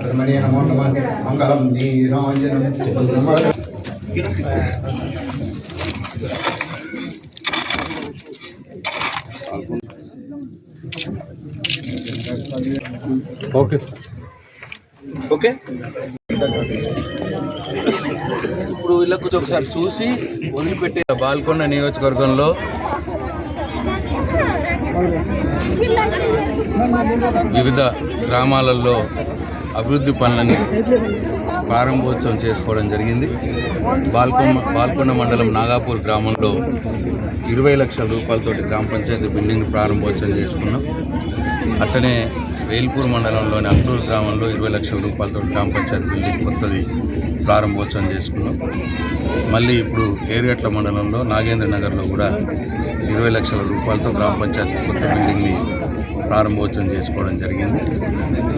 పరబ్రహ్మణే నమో నమ. మంగళం నీరాంజనం ఓకే. ఓకే. ఇప్పుడు వీళ్ళకు ఒకసారి చూసి వదిలిపెట్టే బాల్కొండ నియోజకవర్గంలో వివిధ గ్రామాలలో అభివృద్ధి పనులను ప్రారంభోత్సవం చేసుకోవడం జరిగింది. బాల్కొమ్మ బాల్కొండ మండలం నాగాపూర్ గ్రామంలో ఇరవై లక్షల రూపాయలతోటి గ్రామ పంచాయతీ బిల్డింగ్ ప్రారంభోత్సవం చేసుకున్నాం. అట్లనే వేల్పూర్ మండలంలోని అక్లూరు గ్రామంలో ఇరవై లక్షల రూపాయలతో గ్రామ పంచాయతీ బిల్డింగ్ కొత్తది ప్రారంభోత్సవం చేసుకున్నాం. మళ్ళీ ఇప్పుడు ఏరుగట్ల మండలంలో నాగేంద్ర నగర్లో కూడా ఇరవై లక్షల రూపాయలతో గ్రామ పంచాయతీ కొత్త బిల్డింగ్ని ప్రారంభోత్సవం చేసుకోవడం జరిగింది.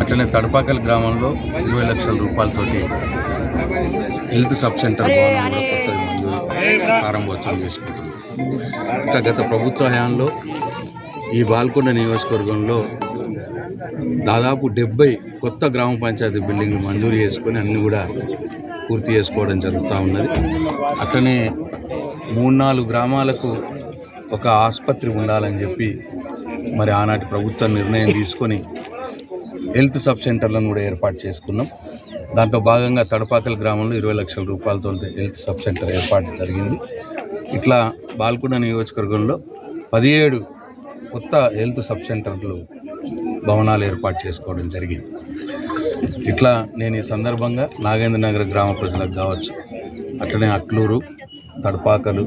అట్లనే తడపాకల్ గ్రామంలో ఇరవై లక్షల రూపాయలతోటి హెల్త్ సబ్ సెంటర్ భవనం కూడా ప్రారంభోత్సవం చేసుకుంటుంది. ఇంకా గత ప్రభుత్వ హయాంలో ఈ బాల్కొండ నియోజకవర్గంలో దాదాపు డెబ్బై కొత్త గ్రామ పంచాయతీ బిల్డింగ్లు మంజూరు చేసుకొని అన్ని కూడా పూర్తి చేసుకోవడం జరుగుతూ ఉన్నది. అట్లనే మూడు నాలుగు గ్రామాలకు ఒక ఆసుపత్రి ఉండాలని చెప్పి మరి ఆనాటి ప్రభుత్వం నిర్ణయం తీసుకొని హెల్త్ సబ్ సెంటర్లను కూడా ఏర్పాటు చేసుకున్నాం. దాంట్లో భాగంగా తడపాకల గ్రామంలో ఇరవై లక్షల రూపాయలతో హెల్త్ సబ్ సెంటర్ ఏర్పాటు జరిగింది. ఇట్లా బాల్కొండ నియోజకవర్గంలో పదిహేడు కొత్త హెల్త్ సబ్ సెంటర్లు భవనాలు ఏర్పాటు చేసుకోవడం జరిగింది. ఇట్లా నేను ఈ సందర్భంగా నాగేంద్రనగర్ గ్రామ ప్రజలకు కావచ్చు అట్లనే అట్లూరు తడపాకలు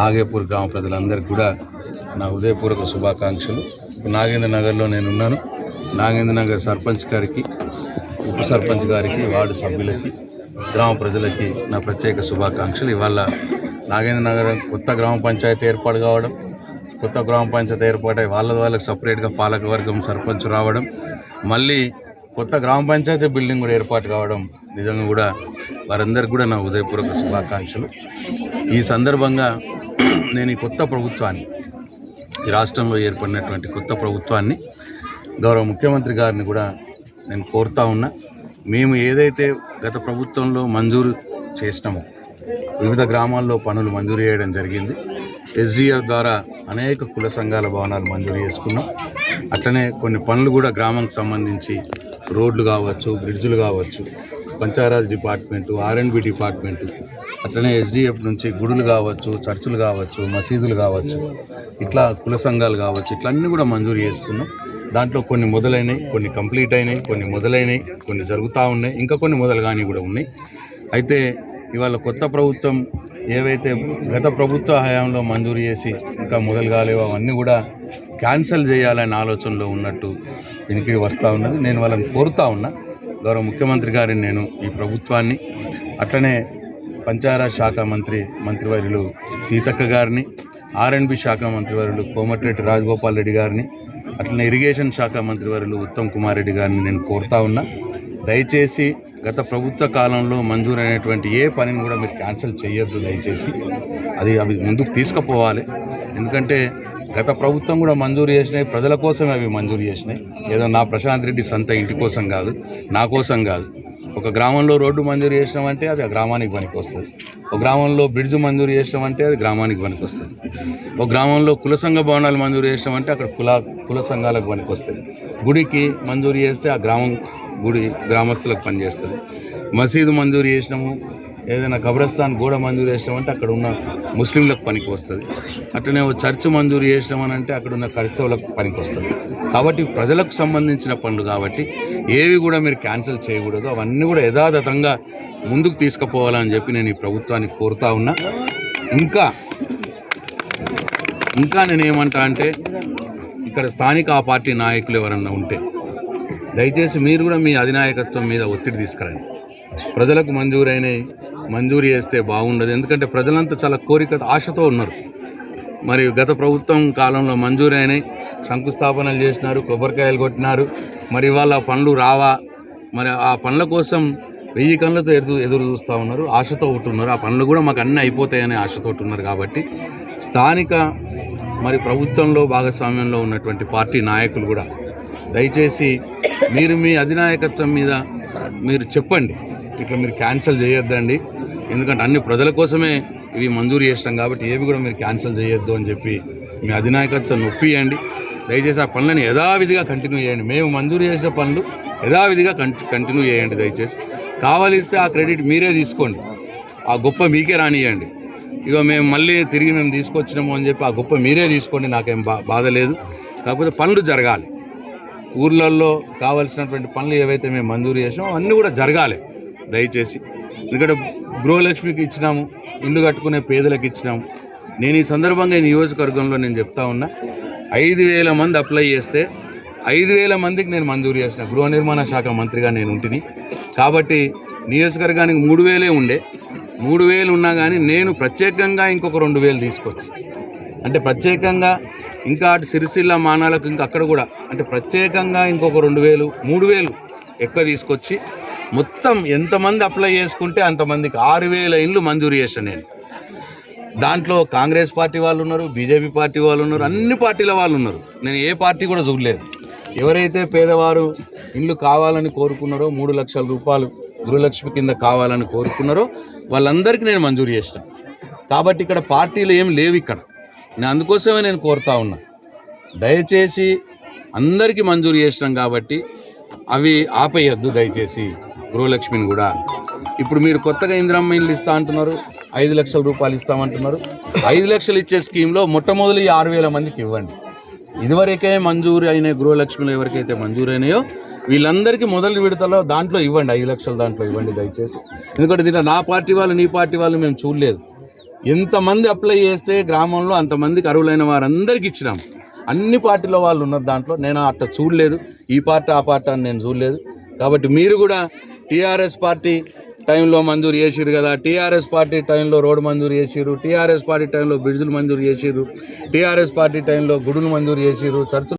నాగేపూర్ గ్రామ ప్రజలందరికీ కూడా నా హృదయపూర్వక శుభాకాంక్షలు. నాగేంద్ర నగర్లో నేను ఉన్నాను నాగేంద్ర నగర్ సర్పంచ్ గారికి ఉప సర్పంచ్ గారికి వార్డు సభ్యులకి గ్రామ ప్రజలకి నా ప్రత్యేక శుభాకాంక్షలు. ఇవాళ నాగేంద్ర నగర్ కొత్త గ్రామ పంచాయతీ ఏర్పాటు కావడం కొత్త గ్రామ పంచాయతీ ఏర్పాటై వాళ్ళ వాళ్ళకి సపరేట్గా పాలకవర్గం సర్పంచ్ రావడం మళ్ళీ కొత్త గ్రామ పంచాయతీ బిల్డింగ్ కూడా ఏర్పాటు కావడం నిజంగా కూడా వారందరికి కూడా నా ఉదయపూర్వక శుభాకాంక్షలు. ఈ సందర్భంగా నేను ఈ కొత్త ప్రభుత్వాన్ని ఈ రాష్ట్రంలో ఏర్పడినటువంటి కొత్త ప్రభుత్వాన్ని గౌరవ ముఖ్యమంత్రి గారిని కూడా నేను కోరుతా ఉన్నా. మేము ఏదైతే గత ప్రభుత్వంలో మంజూరు చేసినామో వివిధ గ్రామాల్లో పనులు మంజూరు చేయడం జరిగింది. ఎస్డిఎఫ్ ద్వారా అనేక కుల సంఘాల భవనాలు మంజూరు చేసుకున్నాం. అట్లనే కొన్ని పనులు కూడా గ్రామంకి సంబంధించి రోడ్లు కావచ్చు బ్రిడ్జులు కావచ్చు Panchayat Raj department R and B department అట్లనే ఎస్డిఎఫ్ నుంచి గుడులు కావచ్చు చర్చిలు కావచ్చు మసీదులు కావచ్చు ఇట్లా కుల సంఘాలు కావచ్చు ఇట్లా అన్నీ కూడా మంజూరు చేసుకున్నాం. దాంట్లో కొన్ని మొదలైనవి కొన్ని కంప్లీట్ అయినాయి కొన్ని మొదలైనవి కొన్ని జరుగుతూ ఉన్నాయి. ఇంకా కొన్ని మొదలు కానీ కూడా ఉన్నాయి. అయితే ఇవాళ కొత్త ప్రభుత్వం ఏవైతే గత ప్రభుత్వ హయాంలో మంజూరు చేసి ఇంకా మొదలు కాలేవో అవన్నీ కూడా క్యాన్సిల్ చేయాలనే ఆలోచనలో ఉన్నట్టు దీనికి వస్తూ ఉన్నది. నేను వాళ్ళని కోరుతా ఉన్నా. గౌరవ ముఖ్యమంత్రి గారిని నేను ఈ ప్రభుత్వాన్ని అట్లనే పంచారా శాఖ మంత్రి మంత్రివర్యులు సీతక్క గారిని ఆర్ఎండ్బి శాఖ మంత్రివర్యులు కోమటిరెడ్డి రాజగోపాల్ రెడ్డి గారిని అట్లనే ఇరిగేషన్ శాఖ మంత్రివర్యులు ఉత్తమ్ కుమార్ రెడ్డి గారిని నేను కోరుతా ఉన్నా. దయచేసి గత ప్రభుత్వ కాలంలో మంజూరైనటువంటి ఏ పనిని కూడా మీరు క్యాన్సిల్ చేయొద్దు దయచేసి. అది అవి ముందుకు తీసుకుపోవాలి. ఎందుకంటే గత ప్రభుత్వం కూడా మంజూరు చేసినాయి ప్రజల కోసమే అవి మంజూరు చేసినాయి. ఏదో నా ప్రశాంత్ రెడ్డి సొంత ఇంటి కోసం కాదు నా కోసం కాదు. ఒక గ్రామంలో రోడ్డు మంజూరు చేసినామంటే అది ఆ గ్రామానికి పనికి వస్తుంది ఒక గ్రామంలో బ్రిడ్జ్ మంజూరు చేసినామంటే అది గ్రామానికి పనికి వస్తుంది ఒక గ్రామంలో కుల సంఘ భవనాలు మంజూరు చేసినామంటే అక్కడ కుల కుల సంఘాలకు పనికి వస్తుంది గుడికి మంజూరు చేస్తే ఆ గ్రామం గుడి గ్రామస్తులకు పనిచేస్తుంది. మసీదు మంజూరు చేసినాము ఏదైనా కబ్రస్థాన్ గోడ మంజూరు చేసినామంటే అక్కడ ఉన్న ముస్లింలకు పనికి వస్తుంది అట్లనే ఓ చర్చ్ మంజూరు చేసినామని అంటే అక్కడ ఉన్న క్రైస్తవులకు పనికి వస్తుంది కాబట్టి ప్రజలకు సంబంధించిన పనులు కాబట్టి ఏవి కూడా మీరు క్యాన్సిల్ చేయకూడదు. అవన్నీ కూడా యథాతథంగా ముందుకు తీసుకుపోవాలని చెప్పి నేను ఈ ప్రభుత్వాన్ని కోరుతా ఉన్నా. ఇంకా ఇంకా నేను ఏమంటా అంటే ఇక్కడ స్థానిక ఆ పార్టీ నాయకులు ఎవరన్నా ఉంటే దయచేసి మీరు కూడా మీ అధినాయకత్వం మీద ఒత్తిడి తీసుకురండి. ప్రజలకు మంజూరైనవి మంజూరు చేస్తే బాగుండదు. ఎందుకంటే ప్రజలంతా చాలా కోరిక ఆశతో ఉన్నారు. మరి గత ప్రభుత్వం కాలంలో మంజూరైనవి శంకుస్థాపనలు చేసినారు కొబ్బరికాయలు కొట్టినారు. మరి వాళ్ళ పనులు రావా? మరి ఆ పనుల కోసం వెయ్యి కళ్ళతో ఎదురు ఎదురు చూస్తూ ఉన్నారు ఆశతో ఉంటున్నారు ఆ పనులు కూడా మాకు అన్నీ అయిపోతాయనే ఆశతో ఉంటున్నారు కాబట్టి స్థానిక మరి ప్రభుత్వంలో భాగస్వామ్యంలో ఉన్నటువంటి పార్టీ నాయకులు కూడా దయచేసి మీరు మీ అధినాయకత్వం మీద మీరు చెప్పండి. ఇట్లా మీరు క్యాన్సిల్ చేయొద్దండి. ఎందుకంటే అన్ని ప్రజల కోసమే ఇవి మంజూరు చేస్తాం కాబట్టి ఏవి కూడా మీరు క్యాన్సిల్ చేయొద్దు అని చెప్పి మీ అధినాయకత్వం నొప్పియండి. దయచేసి ఆ పనులను యథావిధిగా కంటిన్యూ చేయండి. మేము మంజూరు చేసిన పనులు యథావిధిగా కంటి కంటిన్యూ చేయండి దయచేసి. కావలిస్తే ఆ క్రెడిట్ మీరే తీసుకోండి. ఆ గొప్ప మీకే రానియండి ఇక మేము మళ్ళీ తిరిగి మేము తీసుకొచ్చినాము అని చెప్పి ఆ గొప్ప మీరే తీసుకోండి నాకేం బా బాధ లేదు. కాకపోతే పనులు జరగాలి. ఊర్లలో కావలసినటువంటి పనులు ఏవైతే మేము మంజూరు చేసామో అన్నీ కూడా జరగాలి దయచేసి. ఎందుకంటే గృహలక్ష్మికి ఇచ్చినాము ఇల్లు కట్టుకునే పేదలకు ఇచ్చినాము. నేను ఈ సందర్భంగా ఈ నియోజకవర్గంలో నేను చెప్తా ఉన్నా ఐదు వేల మంది అప్లై చేస్తే ఐదు వేల మందికి నేను మంజూరు చేసిన. గృహ నిర్మాణ శాఖ మంత్రిగా నేను ఉంటిని. కాబట్టి నియోజకవర్గానికి మూడు వేలే ఉండే. మూడు వేలు ఉన్నా కానీ నేను ప్రత్యేకంగా ఇంకొక రెండు వేలు తీసుకొచ్చి. అంటే ప్రత్యేకంగా ఇంకా అటు సిరిసిల్ల మానాలకు ఇంకా అక్కడ కూడా అంటే ప్రత్యేకంగా ఇంకొక రెండు వేలు మూడు వేలు ఎక్కువ తీసుకొచ్చి మొత్తం ఎంతమంది అప్లై చేసుకుంటే అంతమందికి ఆరు వేల ఇండ్లు మంజూరు చేశాను నేను. దాంట్లో కాంగ్రెస్ పార్టీ వాళ్ళు ఉన్నారు బీజేపీ పార్టీ వాళ్ళు ఉన్నారు అన్ని పార్టీల వాళ్ళు ఉన్నారు. నేను ఏ పార్టీ కూడా చూడలేదు. ఎవరైతే పేదవారు ఇండ్లు కావాలని కోరుకున్నారో మూడు లక్షల రూపాయలు గృహలక్ష్మి కింద కావాలని కోరుకున్నారో వాళ్ళందరికీ నేను మంజూరు చేసిన. కాబట్టి ఇక్కడ పార్టీలు ఏం లేవు ఇక్కడ. నేను అందుకోసమే నేను కోరుతా ఉన్నా. దయచేసి అందరికీ మంజూరు చేసినాం కాబట్టి అవి ఆపేయద్దు దయచేసి గృహలక్ష్మిని కూడా. ఇప్పుడు మీరు కొత్తగా ఇందిరమ్మ ఇల్లు ఇస్తా అంటున్నారు. ఐదు లక్షల రూపాయలు ఇస్తామంటున్నారు. ఐదు లక్షలు ఇచ్చే స్కీమ్లో మొట్టమొదటి ఆరు వేల మందికి ఇవ్వండి. ఇదివరకే మంజూరు అయిన గృహలక్ష్మిలో ఎవరికైతే మంజూరు అయినాయో వీళ్ళందరికీ మొదటి విడతలో దాంట్లో ఇవ్వండి ఐదు లక్షల దాంట్లో ఇవ్వండి దయచేసి. ఎందుకంటే దీంట్లో నా పార్టీ వాళ్ళు నీ పార్టీ వాళ్ళు మేము చూడలేదు. ఎంతమంది అప్లై చేస్తే గ్రామంలో అంతమందికి అరువులైన వారందరికీ ఇచ్చినాం. అన్ని పార్టీల వాళ్ళు ఉన్నారు దాంట్లో. నేను అట్ట చూడలేదు. ఈ పార్టీ ఆ పార్టీ అని నేను చూడలేదు. కాబట్టి మీరు కూడా టీఆర్ఎస్ పార్టీ టైంలో మంజూరు చేసిరు కదా. టీఆర్ఎస్ పార్టీ టైంలో రోడ్డు మంజూరు చేసిరు టీఆర్ఎస్ పార్టీ టైంలో బ్రిడ్జులు మంజూరు చేసిరు టీఆర్ఎస్ పార్టీ టైంలో గుడులు మంజూరు చేసిరు చర్చలు